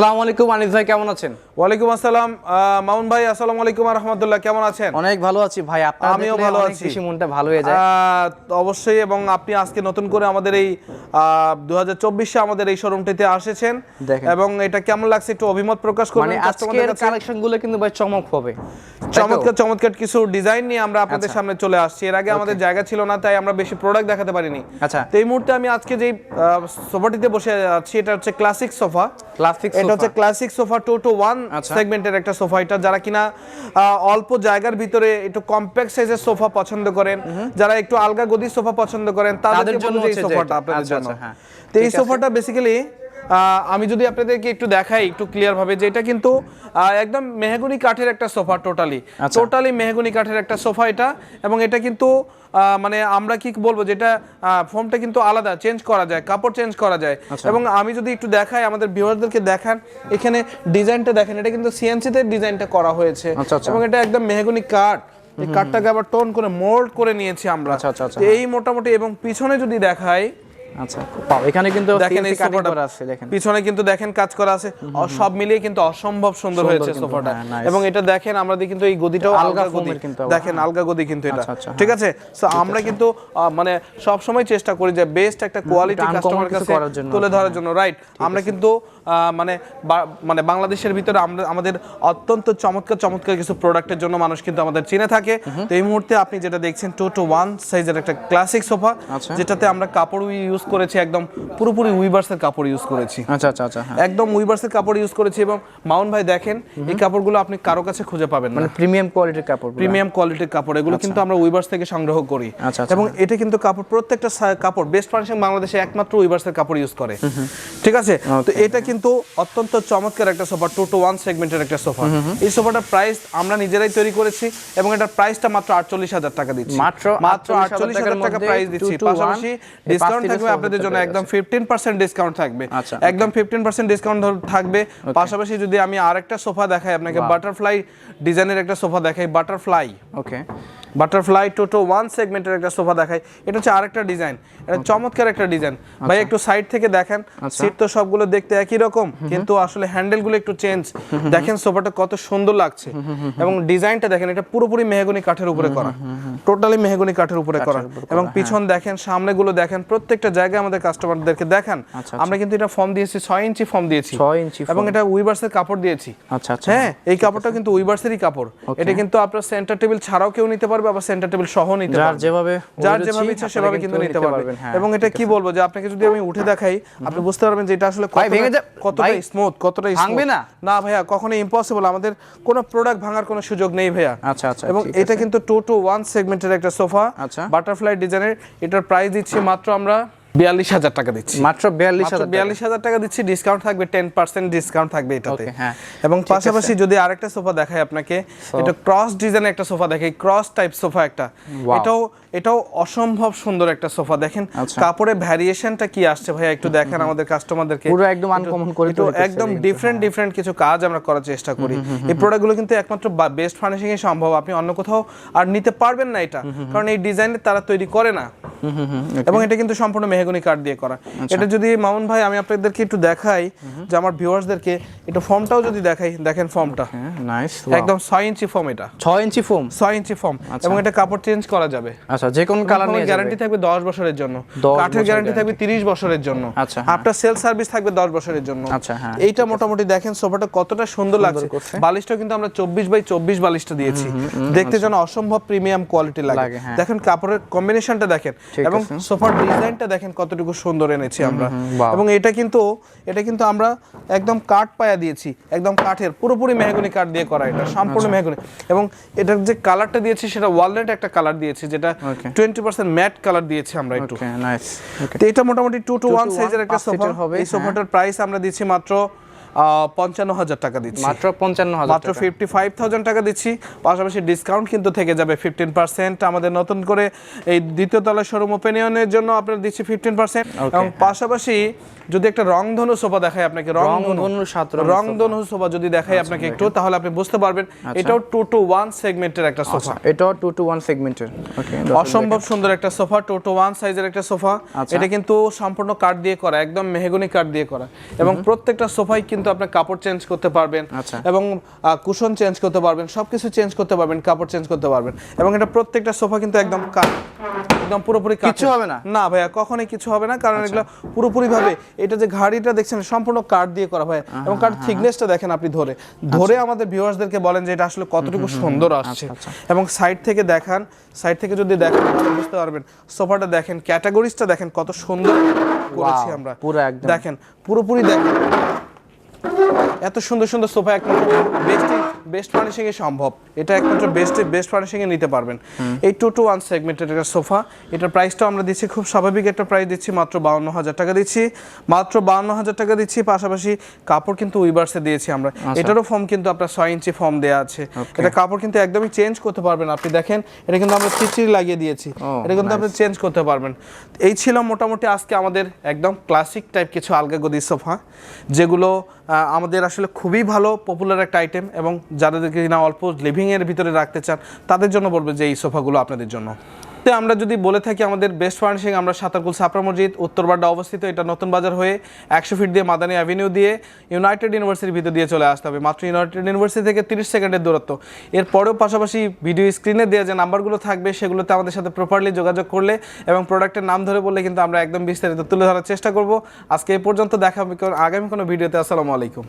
আসসালামু আলাইকুম আনিস ভাই কেমন আছেন? ওয়ালাইকুম আসসালাম। মামুন ভাই আসসালামু আলাইকুম রহমতুল্লাহ কেমন আছেন? অনেক ভালো আছি ভাই আপনার আমিও ভালো আছি। বেশি মনটা ভালো হয়ে যায়। অবশ্যই এবং আপনি আজকে নতুন করে আমাদের এই আমাদের এই শোরুমটিতে এবং এটা কেমন লাগছে একটু অভিমত প্রকাশ মানে আজকের কাছে। কিন্তু ভাই চমক হবে। চমৎকার চমৎকার কিছু ডিজাইন নিয়ে আমরা আপনাদের আচ্ছা। সামনে চলে আসছি। এর আগে আমাদের জায়গা ছিল না তাই আমরা বেশি প্রোডাক্ট দেখাতে পারিনি। আচ্ছা। তো এই মুহূর্তে আমি আজকে যেই সোফাটিতে বসে আছি এটা হচ্ছে ক্লাসিক সোফা ক্লাসিক এটা হচ্ছে classic sofa two two one. সেগমেন্টের একটা সোফা এটা যারা কিনা আহ, অল্প জায়গার ভিতরে একটু কম্প্যাক্ট সাইজের সোফা পছন্দ করেন যারা একটু আলগা গদি সোফা পছন্দ করেন তাদের জন্য এই সোফাটা আপনাদের আচ্ছা, জন্য। আচ্ছা, হ্যাঁ। তো এই সোফাটা বেসিক্যালি আমি যদি আপনাদেরকে একটু দেখাই একটু ক্লিয়ার ভাবে যে এটা কিন্তু একদম মেহগুনি কাঠের একটা সোফা টোটালি। টোটালি মেহগুনি কাঠের একটা সোফা এটা এবং এটা কিন্তু মানে আমরা কি বলব যেটা ফর্মটা কিন্তু আলাদা চেঞ্জ করা যায় কাপড় চেঞ্জ করা যায়। আচ্ছা। এবং আমি যদি একটু দেখাই আমাদের ভিউয়ারদেরকে দেখান এখানে ডিজাইনটা দেখেন এটা কিন্তু সিএনসি তে ডিজাইনটা করা হয়েছে। আচ্ছা, আচ্ছা। এবং এটা একদম মেহগুনি কাঠ। এই কাঠটাকে আবার টোন করে মোল্ড করে নিয়েছি আমরা। এই মোটামুটি এবং পিছনে যদি দেখাই আচ্ছা পাও এখানে কিন্তু দেখেন এই সোফাটা। আছে দেখেন। পিছনে কিন্তু দেখেন কাজ করা আছে। সব মিলিয়ে কিন্তু অসম্ভব সুন্দর হয়েছে সোফাটা। এবং এটা দেখেন আমরা কিন্তু এই গদিটাও আলগা আলগা গদি। foam-এর কিন্তু আবার, দেখেন আলগা গদি কিন্তু এটা। ঠিক আছে? সো আমরা কিন্তু মানে সব সময় চেষ্টা করি যে বেস্ট একটা কোয়ালিটি কাস্টমার কাছে তুলে ধরার জন্য রাইট আমরা কিন্তু মানে মানে বাংলাদেশের ভিতরে আমরা আমাদের অত্যন্ত চমৎকার চমৎকার কিছু প্রোডাক্টের জন্য মানুষ কিন্তু আমাদের চিনে থাকে। তো এই মুহূর্তে আপনি যেটা দেখছেন টু টু ওয়ান সাইজের একটা ক্লাসিক সোফা আচ্ছা। যেটাতে আমরা কাপড় ইউজ করেছি একদম পুরোপুরি উইভার্সের কাপড় ইউজ করেছি। আচ্ছা আচ্ছা আচ্ছা হ্যাঁ। একদম উইভার্সের কাপড় ইউজ করেছি এবং মাউন ভাই দেখেন এই কাপড়গুলো আপনি কারও কাছে খুঁজে পাবেন না। মানে প্রিমিয়াম কোয়ালিটির কাপড় প্রিমিয়াম কোয়ালিটির কাপড় এগুলো কিন্তু আমরা উইভার্স থেকে সংগ্রহ করি। আচ্ছা, আচ্ছা, এবং এটা কিন্তু কাপড় প্রত্যেকটা কাপড় বেস্ট ফার্নিশিং বাংলাদেশে একমাত্র উইভার্সের কাপড় ইউজ করে। ঠিক আছে? তো এটা কিন্তু অত্যন্ত চমৎকার একটা সোফা টু টু ওয়ান সেগমেন্টের একটা সোফা। এই সোফাটার প্রাইস আমরা নিজেরাই তৈরি করেছি এবং এটার প্রাইসটা মাত্র আটচল্লিশ হাজার টাকা দিচ্ছি। মাত্র মাত্র আটচল্লিশ হাজার টাকা প্রাইস দিচ্ছি। 2 to 1 পাশাপাশি ডিসকাউন্ট থাকবে আপনাদের জন্য একদম ফিফটিন পার্সেন্ট ডিসকাউন্ট থাকবে। আচ্ছা, একদম ফিফটিন পার্সেন্ট ডিসকাউন্ট থাকবে। পাশাপাশি যদি আমি আরেকটা সোফা দেখাই আপনাকে বাটারফ্লাই ডিজাইনের একটা সোফা দেখাই butterfly okay butterfly two two one সেগমেন্টের একটা সোফা দেখাই এটা হচ্ছে আরেকটা ডিজাইন। এটা চমৎকার একটা ডিজাইন। ভাই একটু সাইড থেকে দেখেন। সিট তো সবগুলো দেখতে একই রকম কিন্তু আসলে হ্যান্ডেলগুলো একটু চেঞ্জ দেখেন সোফাটা কত সুন্দর লাগছে। এবং ডিজাইনটা দেখেন এটা পুরোপুরি মেহগনি কাঠের উপরে করা। টোটালি মেহগনি কাঠের উপরে করা। এবং পিছন দেখেন সামনেগুলো দেখেন প্রত্যেকটা জায়গায় আমাদের কাস্টমারদেরকে দেখান। আচ্ছা, আমরা কিন্তু এটা ফর্ম দিয়েছি ছয় ইঞ্চি ফর্ম দিয়েছি। 6 ইঞ্চি এবং এটা উইভার্সের কাপড় দিয়েছি। আচ্ছা আচ্ছা। হ্যাঁ এই কাপড়টা কিন্তু উইভার্সেরই কাপড়। এটা কিন্তু আপনার সেন্টার টেবিল ছাড়াও কেউ নিতে পারবে। আবার সেন্টার টেবিল সহ নিতে পারবে যেভাবে যার যেভাবে ইচ্ছা সেভাবে কিন্তু নিতে পারবেন, হ্যাঁ, এবং এটা কি বলব যে আপনাকে যদি আমি উঠে দেখাই আপনি বুঝতে পারবেন যে এটা আসলে কতটা স্মুথ কতটা ভাঙবে না? না ভাইয়া কখনো ইম্পসিবল আমাদের কোনো প্রোডাক্ট ভাঙার কোনো সুযোগ নেই ভাইয়া। আচ্ছা, আচ্ছা, এবং এটা কিন্তু টু টু ওয়ান সেগমেন্টের একটা সোফা আচ্ছা। বাটারফ্লাই ডিজাইনের এটার প্রাইস দিচ্ছি মাত্র আমরা বিয়াল্লিশ হাজার টাকা দিচ্ছি। মাত্র 42000 বিয়াল্লিশ হাজার টাকা দিচ্ছি ডিসকাউন্ট থাকবে টেন পার্সেন্ট ডিসকাউন্ট থাকবে এটাতে। হ্যাঁ। এবং পাশাপাশি যদি আরেকটা সোফা দেখায় আপনাকে এটা ক্রস ডিজাইনের একটা সোফা দেখাই ক্রস টাইপ সোফা একটা. এটাও এটাও অসম্ভব সুন্দর একটা সোফা। দেখেন আচ্ছা। কাপড়ের ভ্যারিয়েশনটা কি আসছে ভাইয়া? একটু দেখেন আমাদের কাস্টমারদেরকে পুরো একদম uncommon করে একটু করছে একদম এটা কিন্তু, ডিফারেন্ট ডিফারেন্ট কিছু কাজ আমরা করার চেষ্টা করি। এই প্রোডাক্টগুলো কিন্তু একমাত্র বেস্ট ফার্নিশিং এ সম্ভব। আপনি অন্য কোথাও আর নিতে পারবেন না এটা। কারণ এই ডিজাইনের তারা তৈরি করে না। এবং এটা কিন্তু সম্পূর্ণ মেহগনি কাঠ দিয়ে করা। আচ্ছা। এটা যদি মামুন ভাই আমি আপনাদেরকে একটু দেখাই যে আমার ভিউয়ার্সদেরকে এটা ফর্মটাও যদি দেখাই দেখেন ফর্মটা হ্যাঁ নাইস একদম ছয় ইঞ্চি ফর্ম এটা। 6 ইঞ্চি ফর্ম ছয় ইঞ্চি ফর্ম এবং এটা কাপড় চেঞ্জ করা যাবে। আচ্ছা যে কোন কালার নিয়ে গ্যারান্টি থাকবে দশ বছরের জন্য। কাঠের গ্যারান্টি থাকবে তিরিশ বছরের জন্য। আচ্ছা। আপনার সেল সার্ভিস থাকবে দশ বছরের জন্য। আচ্ছা, হ্যাঁ, এইটা মোটামুটি দেখেন সোফাটা কতটা সুন্দর লাগছে। বালিশটা কিন্তু আমরা চব্বিশ বাই চব্বিশ বালিশটা দিয়েছি। দেখতে যেন অসম্ভব প্রিমিয়াম কোয়ালিটি লাগে। হ্যাঁ। দেখেন কাপড়ের কম্বিনেশনটা দেখেন। এবং সোফার ডিজাইনটা দেখেন কতটুকু সুন্দর এনেছি আমরা। এবং এটা কিন্তু এটা কিন্তু আমরা একদম কাঠ পায়া দিয়েছি। একদম কাঠের পুরোপুরি মেহগনি কাঠ দিয়ে করা এটা সম্পূর্ণ আচ্ছা। মেহগনি। এবং এটার যে কালারটা দিয়েছি সেটা ওয়ালনেট একটা কালার দিয়েছি যেটা. টোয়েন্টি পার্সেন্ট ম্যাট কালার দিয়েছি আমরা একটু। ওকে নাইস ওকে তো এটা মোটামুটি টু টু ওয়ান সাইজের একটা সোফা হবে, এই হ্যাঁ। সোফাটার প্রাইস আমরা দিচ্ছি মাত্র পঞ্চান্ন হাজার টাকা দিচ্ছি। মাত্র 55000 মাত্র ফিফটি ফাইভ থাউজেন্ড টাকা দিচ্ছি। পাশাপাশি ডিসকাউন্ট কিন্তু থেকে যাবে ফিফটিন পার্সেন্ট আমাদের নতুন করে এই দ্বিতীয় তলা শোরুম ওপেনিয়নের জন্য আপনার দিচ্ছি ফিফটিন পার্সেন্ট এবং পাশাপাশি যদি একটা রংধনু সোফা দেখাই আপনাকে রংধনু। রংধনু সোফা। যদি দেখাই আপনাকে একটু তাহলে আপনি বুঝতে পারবেন এটাও টু টু ওয়ান সেগমেন্টের একটা সোফা। এটাও 2 টু 1 সেগমেন্টের অসম্ভব সুন্দর একটা সোফা টোটো ওয়ান সাইজের একটা সোফা। আচ্ছা। এটা কিন্তু সম্পূর্ণ কাঠ দিয়ে করা একদম মেহগনি কাঠ দিয়ে করা। এবং প্রত্যেকটা সোফাই কিন্তু কিন্তু আপনি কাপড় চেঞ্জ করতে পারবেন আচ্ছা। এবং কুশন চেঞ্জ করতে পারবেন সবকিছু চেঞ্জ করতে পারবেন কাপড় চেঞ্জ করতে পারবেন এবং এটা প্রত্যেকটা সোফা কিন্তু একদম একদম পুরোপুরি। কিচ্ছু হবে না? আচ্ছা। না ভাইয়া কখনোই কিছু হবে না কারণ এগুলো পুরোপুরি ভাবে এটা যে ঘাড়িটা দেখছেন সম্পূর্ণ কাঠ দিয়ে করা হয় এবং কাঠ থিকনেসটা দেখেন আপনি ধরে ধরে আমাদের ভিউয়ার্সদেরকে বলেন যে এটা আসলে কতটুকু সুন্দর আসছে আচ্ছা, এবং সাইড থেকে দেখান সাইড থেকে যদি দেখেন তাহলে বুঝতে পারবেন সোফাটা দেখেন ক্যাটাগরিজটা দেখেন কত সুন্দর করেছি আমরা পুরো একদম। দেখেন পুরোপুরি দেখেন এত সুন্দর সুন্দর সোফা একমাত্র বেস্ট বেস্ট ফার্নিশিং এ সম্ভব। এটা একমাত্র বেস্ট বেস্ট ফার্নিশিং এ নিতে পারবেন। এই টু টু ওয়ান সেগমেন্টের একটা সোফা। এটার প্রাইসটাও আমরা দিচ্ছি খুব স্বাভাবিক একটা প্রাইস দিচ্ছি মাত্র বাউন্ন হাজার টাকা দিচ্ছি। মাত্র বাউন্ন হাজার টাকা দিচ্ছি পাশাপাশি কাপড় কিন্তু উইবার্সে দিয়েছি আমরা। এটারও ফর্ম কিন্তু আপনার ছয় ইঞ্চি ফর্ম দেওয়া আছে। এটা কাপড় কিন্তু একদমই চেঞ্জ করতে পারবেন। আপনি দেখেন এটা কিন্তু আমরা চিচিরি লাগিয়ে দিয়েছি। এটা কিন্তু আপনি চেঞ্জ করতে পারবেন। এই ছিল মোটামুটি আজকে আমাদের একদম ক্লাসিক টাইপ কিছু আলগা গদি সোফা যেগুলো আমাদের আসলে খুবই ভালো পপুলার একটা আইটেম এবং যাদেরকে না অল্প লিভিংয়ের ভিতরে রাখতে চান, তাদের জন্য বলবে যে এই সোফাগুলো আপনাদের জন্য। তো আমরা যদি বলে থাকি আমাদের বেস্ট ফার্নিশিং আমরা সাতারকুল ছাপড়া মসজিদ উত্তরবাড্ডা অবস্থিত। এটা নতুন বাজার হয়ে একশো ফিট দিয়ে মাদানী অ্যাভিনিউ দিয়ে ইউনাইটেড ইউনিভার্সিটির ভিতর দিয়ে চলে আসতে হবে। মাত্র ইউনাইটেড ইউনিভার্সিটি থেকে তিরিশ সেকেন্ডের দূরত্ব। এরপরেও পাশাপাশি ভিডিও স্ক্রিনে দেওয়া যে নাম্বারগুলো থাকবে, সেগুলোতে আমাদের সাথে প্রপারলি যোগাযোগ করলে এবং প্রোডাক্টের নাম ধরে বললে কিন্তু আমরা একদম বিস্তারিত তুলে ধরার চেষ্টা করব। আজকে এই পর্যন্ত দেখা আগামী কোনো ভিডিওতে আসসালামু আলাইকুম।